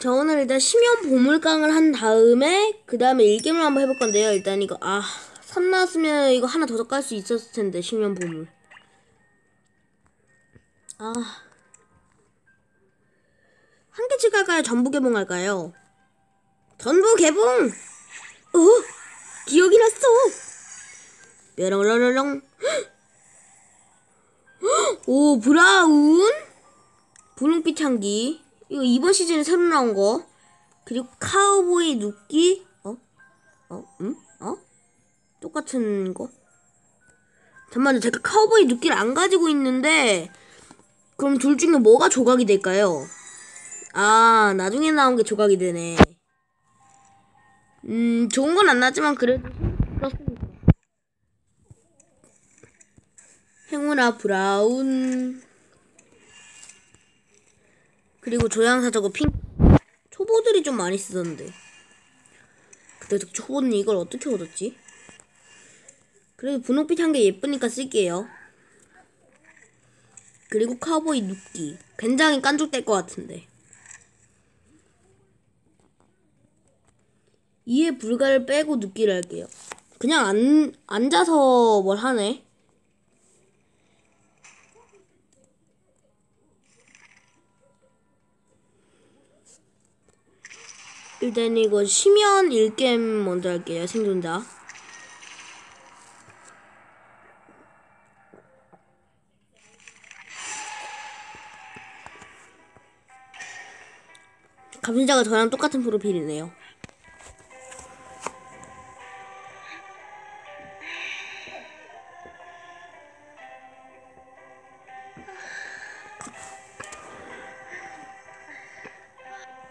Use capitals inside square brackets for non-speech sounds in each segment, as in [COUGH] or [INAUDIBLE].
자 오늘 일단 심연 보물강을 한 다음에 그 다음에 일겜을 한번 해볼 건데요. 일단 이거 아선 나왔으면 이거 하나 더 깔 수 있었을 텐데 심연 보물. 아. 한 개씩 할까요? 전부 개봉할까요? 전부 개봉! 어? 기억이 났어! 뾰롱로롱 [GASPS] 오, 브라운? 분홍빛 향기. 이거 이번 시즌에 새로 나온 거. 그리고 카우보이 눕기. 어? 어? 응? 어? 똑같은 거? 잠깐만요. 제가 카우보이 눕기를 안 가지고 있는데, 그럼 둘 중에 뭐가 조각이 될까요? 아, 나중에 나온 게 조각이 되네. 음, 좋은 건 안 나지만 그래도 그렇습니다. 행운아 브라운 그리고 조향사 저거 핑 초보들이 좀 많이 쓰던데. 근데 저 초보는 이걸 어떻게 얻었지? 그래도 분홍빛 한개 예쁘니까 쓸게요. 그리고 카우보이 눕기. 굉장히 깐족될 것 같은데. 이에 불가를 빼고 눕기를 할게요. 그냥 안, 앉아서 뭘 하네 일단 이거 심연 일겜 먼저 할게요. 생존자. 감시자가 저랑 똑같은 프로필이네요.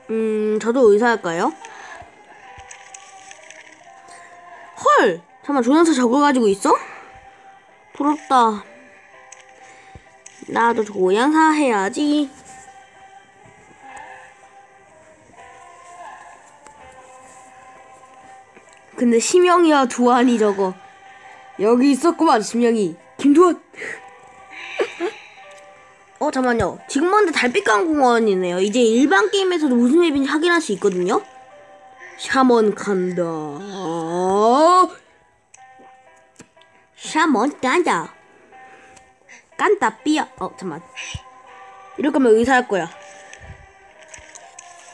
음, 저도 의사 할까요? 헐! 잠깐만, 조연사 저거 가지고 있어? 부럽다. 나도 조연사 해야지. 근데 심영이와 두한이 저거. 여기 있었구만, 심영이. 김두한! 어 잠만요. 지금 먼저 달빛강 공원이네요. 이제 일반 게임에서도 무슨 맵인지 확인할 수 있거든요. 샤먼 간다. 샤먼 간다. 깐다 삐야. 어 잠만. 이럴 거면 의사 할 거야.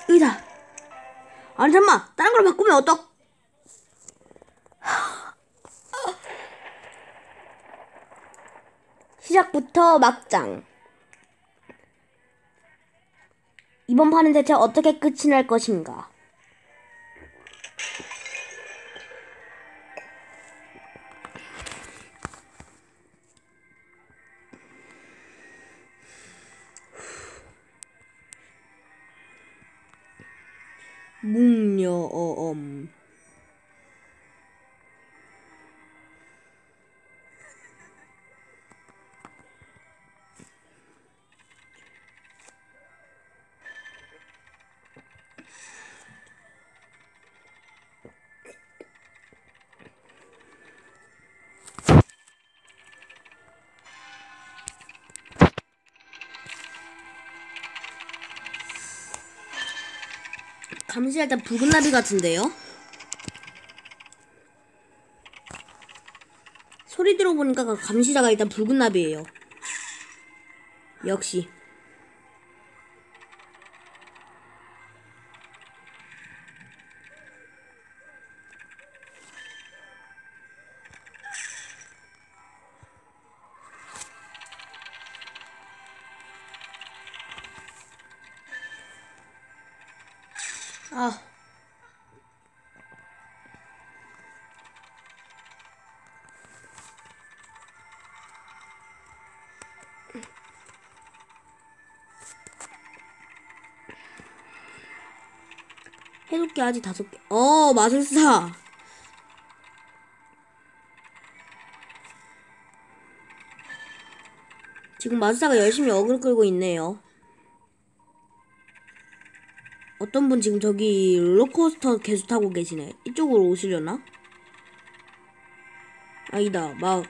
의사. 아니 잠만. 다른 걸 바꾸면 어떡? 시작부터 막장. 이번 판은 대체 어떻게 끝이 날 것인가? 묵녀어엄 감시할 때 붉은 나비 같은데요? 소리 들어보니까 그 감시자가 일단 붉은 나비예요. 역시. 아. 해독기 아직 다섯 개. 어, 마술사. 지금 마술사가 열심히 어그로 끌고 있네요. 어떤 분 지금 저기 롤러코스터 계속 타고 계시네. 이쪽으로 오시려나? 아니다. 막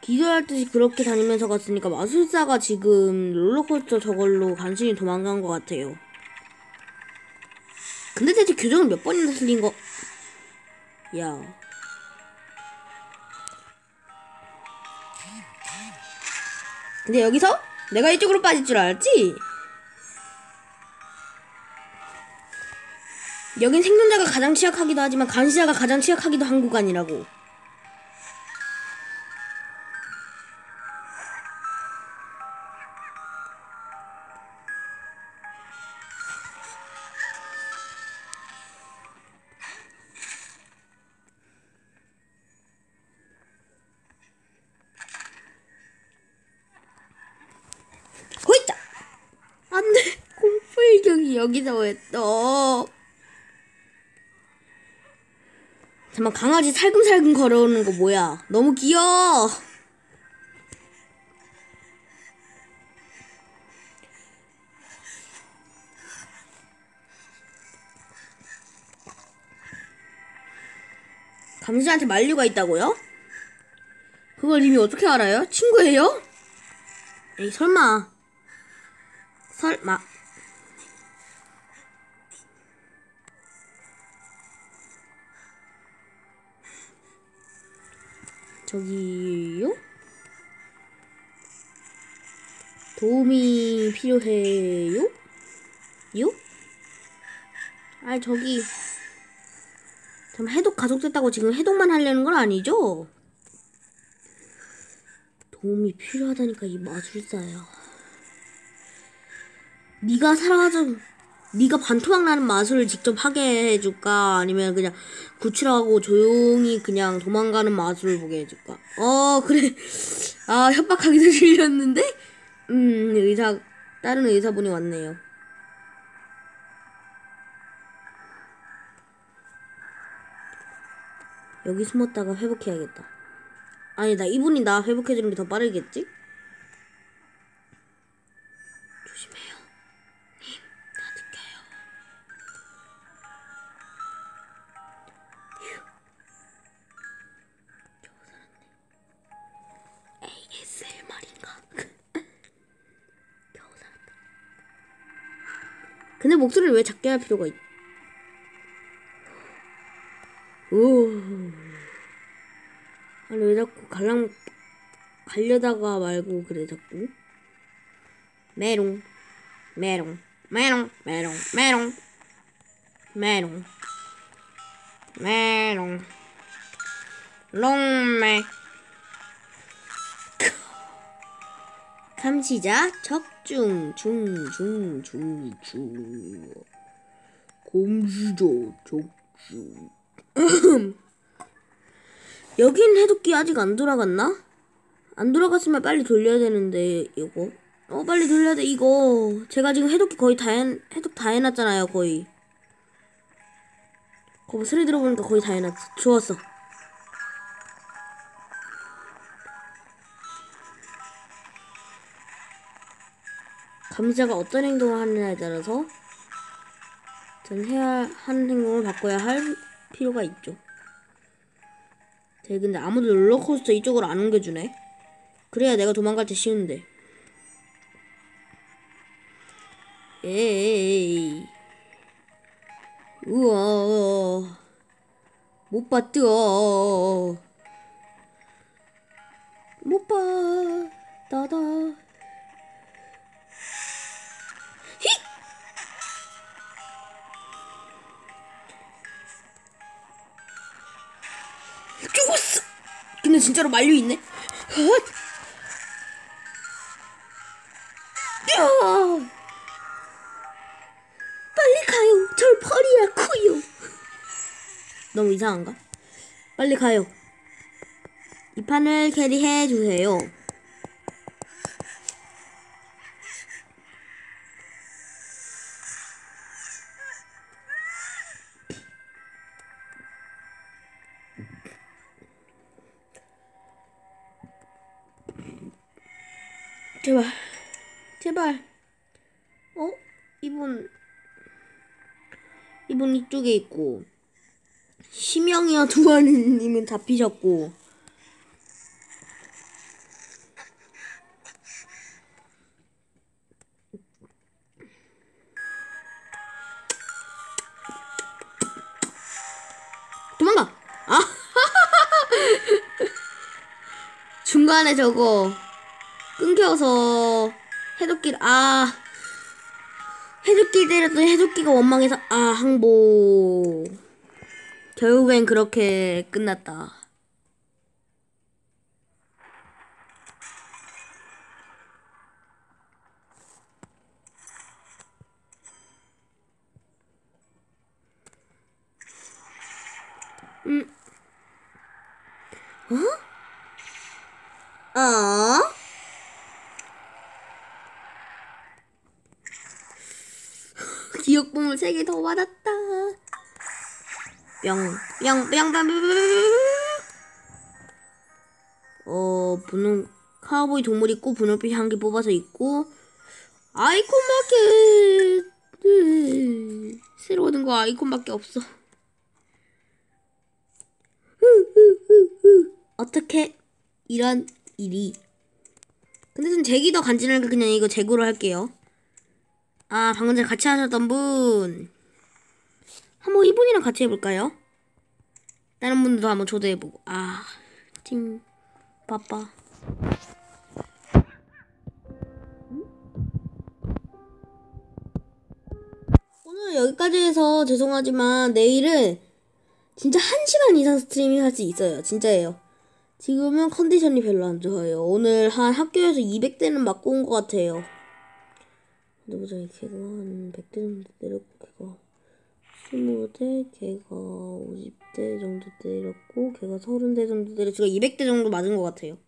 기절할 듯이 그렇게 다니면서 갔으니까 마술사가 지금 롤러코스터 저걸로 간신히 도망간 것 같아요. 근데 대체 교정을 몇 번이나 틀린 거? 야. 근데 여기서 내가 이쪽으로 빠질 줄 알았지? 여긴 생존자가 가장 취약하기도 하지만 감시자가 가장 취약하기도 한 구간이라고. 호이자! 안 돼! 공포일경이 여기서 왜 떠? 잠깐 강아지 살금살금 걸어오는 거 뭐야? 너무 귀여워! 감시한테 만류가 있다고요? 그걸 이미 어떻게 알아요? 친구예요? 에이 설마 설마 저기요? 도움이 필요해요? 요? 아 저기 잠 해독 가속됐다고 지금 해독만 하려는 건 아니죠? 도움이 필요하다니까 이 마술사야. 네가 살아가서 네가 반토막 나는 마술을 직접 하게 해줄까? 아니면 그냥 구출하고 조용히 그냥 도망가는 마술을 보게 해줄까? 어 그래. 아 협박하기도 [LAUGHS] 들렸는데? 음 의사 다른 의사분이 왔네요. 여기 숨었다가 회복해야겠다. 아니다 이분이 나 회복해주는 게 더 빠르겠지? 조심해요. 근데 목소리를 왜 작게 할 필요가 있... 오. 아니 왜 자꾸 갈랑 가려다가 말고 그래 자꾸? 메롱 메롱 메롱 메롱 메롱 메롱 메롱. 롱메 감시자 적중 중 중 중중. 감시자 적중. 여긴 해독기 아직 안 돌아갔나? 안 돌아갔으면 빨리 돌려야 되는데 이거. 어 빨리 돌려야 돼 이거. 제가 지금 해독기 거의 다 해, 해독 다 해놨잖아요 거의. 거기 소리 들어보니까 거의 다 해놨어 좋았어 감시자가 어떤 행동을 하느냐에 따라서 전 해야 하는 행동을 바꿔야 할 필요가 있죠 쟤 근데 아무도 롤러코스터 이쪽으로 안 옮겨주네. 그래야 내가 도망갈 때 쉬운데. 에이. 우와. 못 봤죠. 못 봐. 따다. 진짜로 말려 있네. 빨리 가요. 절 버리야 쿠요. 너무 이상한가? 빨리 가요. 이 판을 캐리해 주세요. 제발 제발 어? 이분 이분 이쪽에 있고 심영이와 [LAUGHS] 두아리님은 잡히셨고 도망가! 아! [LAUGHS] 중간에 저거 끊겨서 해독기 아 해독기 때렸더니 해독기가 원망해서 아 항복 결국엔 그렇게 끝났다. 음. 어? 어? 기억봉을 3개 더 받았다. 뿅, 뿅, 뿅, 뿅. 어, 분홍, 카우보이 동물 있고, 분홍빛 한개 뽑아서 있고, 아이콘 마켓! 으, 새로 얻은 거 아이콘밖에 없어. 어떻게 이런 일이. 근데 좀 제기 더 간지나니까 그냥 이거 재고로 할게요. 아, 방금 전에 같이 하셨던 분. 한번 이분이랑 같이 해볼까요? 다른 분들도 한번 초대해보고. 아, 팅, 바빠. 오늘 여기까지 해서 죄송하지만 내일은 진짜 한 시간 이상 스트리밍 할 수 있어요. 진짜예요. 지금은 컨디션이 별로 안 좋아요. 오늘 한 학교에서 200대는 맞고 온 것 같아요. 보자, 걔가 한 100대 정도 때렸고, 걔가 20대, 걔가 50대 정도 때렸고, 걔가 30대 정도 때렸고, 제가 200대 정도 맞은 것 같아요.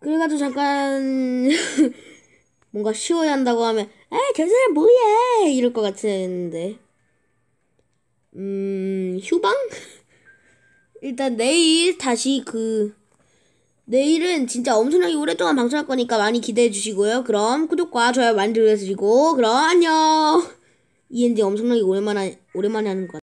그래가지고 잠깐, [LAUGHS] 뭔가 쉬어야 한다고 하면, 에, 저 사람 뭐야! 이럴 것 같았는데. 음, 휴방? [LAUGHS] 일단 내일 다시 그, 내일은 진짜 엄청나게 오랫동안 방송할 거니까 많이 기대해 주시고요. 그럼 구독과 좋아요 많이 눌러주시고, 그럼 안녕! ENG 엄청나게 오랜만에, 오랜만에 하는 것 같아요.